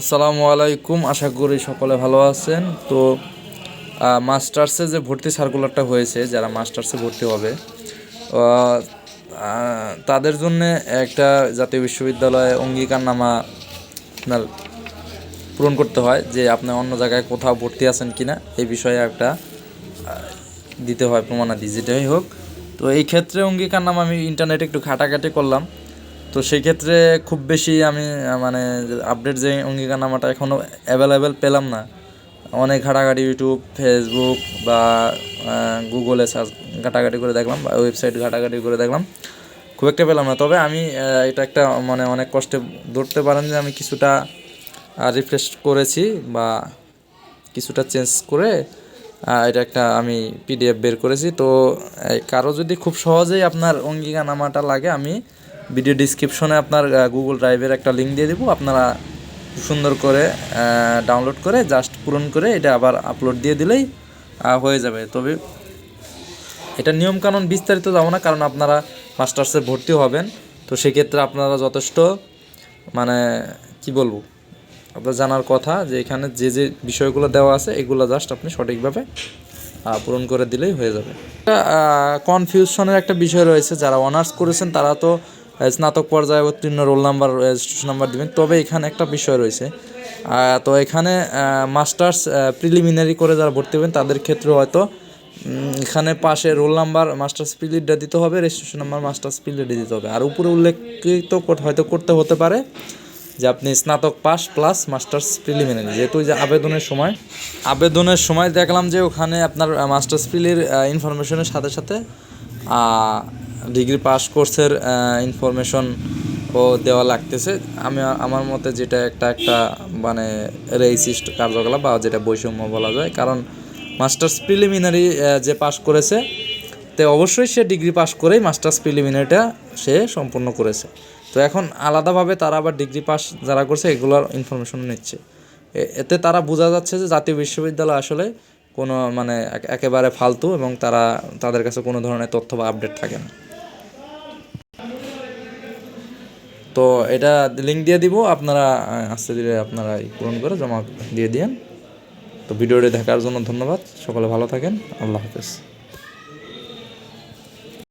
আসসালামু আলাইকুম, আশা করি সকলে ভালো আছেন। তো মাস্টার্সে যে ভর্তি সার্কুলারটা হয়েছে, যারা মাস্টার্সে ভর্তি হবে তাদের জন্য একটা জাতীয় বিশ্ববিদ্যালয়ে অঙ্গীকারনামা আপনার পূরণ করতে হয়, যে আপনি অন্য জায়গায় কোথাও ভর্তি আছেন কিনা এই বিষয়ে একটা দিতে হয়, প্রমাণাদি, যেটাই হোক। তো এই ক্ষেত্রে অঙ্গীকারনামা আমি ইন্টারনেটে একটু ঘাটাঘাটি করলাম। তো সেই ক্ষেত্রে খুব বেশি আমি মানে আপডেট যে অঙ্গীকারনামাটা এখনও অ্যাভেলেবেল পেলাম না। অনেক ঘাটাঘাটি ইউটিউব ফেসবুক বা গুগলে সার্চ ঘাটাঘাটি করে দেখলাম বা ওয়েবসাইট ঘাটাঘাটি করে দেখলাম। খুব একটা পেলাম না। তবে আমি এটা একটা মানে অনেক কষ্টে ধরতে পারেন যে আমি কিছুটা রিফ্রেশ করেছি বা কিছুটা চেঞ্জ করে এটা একটা আমি পিডিএফ বের করেছি। তো কারও যদি খুব সহজেই আপনার অঙ্গীকারনামাটা লাগে, আমি ভিডিও ডিসক্রিপশনে আপনার গুগল ড্রাইভের একটা লিঙ্ক দিয়ে দেবো। আপনারা সুন্দর করে ডাউনলোড করে জাস্ট পূরণ করে এটা আবার আপলোড দিয়ে দিলেই হয়ে যাবে। তবে এটা নিয়মকানুন বিস্তারিত যাব না, কারণ আপনারা মাস্টার্সে ভর্তি হবেন। তো সেক্ষেত্রে আপনারা যথেষ্ট মানে কি বলব, আপনার জানার কথা যে এখানে যে যে বিষয়গুলো দেওয়া আছে, এগুলো জাস্ট আপনি সঠিকভাবে পূরণ করে দিলেই হয়ে যাবে। কনফিউশনের একটা বিষয় রয়েছে, যারা অনার্স করেছেন তারা তো স্নাতক পর্যায়ে উত্তীর্ণ রোল নাম্বার নাম্বার দিবেন। তবে এখানে একটা বিষয় রয়েছে। তো এখানে মাস্টার্স প্রিলিমিনারি করে যারা ভর্তি হবেন, তাদের ক্ষেত্রে হয়তো এখানে পাশে রোল নাম্বার, মাস্টার্স পিলিডটা দিতে হবে, রেজিস্ট্রেশন নাম্বার, মাস্টার্স পিলিডে দিতে হবে। আর উপরে উল্লেখিত হয়তো করতে হতে পারে যে আপনি স্নাতক পাস প্লাস মাস্টার্স প্রিলিমিনারি। যেহেতু যে আবেদনের সময় আবেদনের সময় দেখলাম যে ওখানে আপনার মাস্টার্স প্রিলির ইনফরমেশনের সাথে সাথে ডিগ্রি পাস কোর্সের ইনফরমেশন ও দেওয়া লাগতেছে। আমি, আমার মতে যেটা একটা একটা মানে রেসিস্ট কার্যকলাপ বা যেটা বৈষম্য বলা যায়। কারণ মাস্টার্স প্রিলিমিনারি যে পাস করেছে, তে অবশ্যই সে ডিগ্রি পাস করেই মাস্টার্স প্রিলিমিনারিটা সে সম্পূর্ণ করেছে। তো এখন আলাদাভাবে তারা আবার ডিগ্রি পাস যারা করছে, এগুলোর ইনফরমেশন নিচ্ছে। এতে তারা বোঝা যাচ্ছে যে জাতীয় বিশ্ববিদ্যালয় আসলে কোনো মানে একেবারে ফালতু এবং তারা, তাদের কাছে কোনো ধরনের তথ্য বা আপডেট থাকে না। তো এটা লিঙ্ক দিয়ে দিব, আপনারা আস্তে ধীরে আপনারা পূরণ করে জমা দিয়ে দিন তো ভিডিওটি দেখার জন্য ধন্যবাদ, সকলে ভালো থাকেন, আল্লাহ হাফেজ।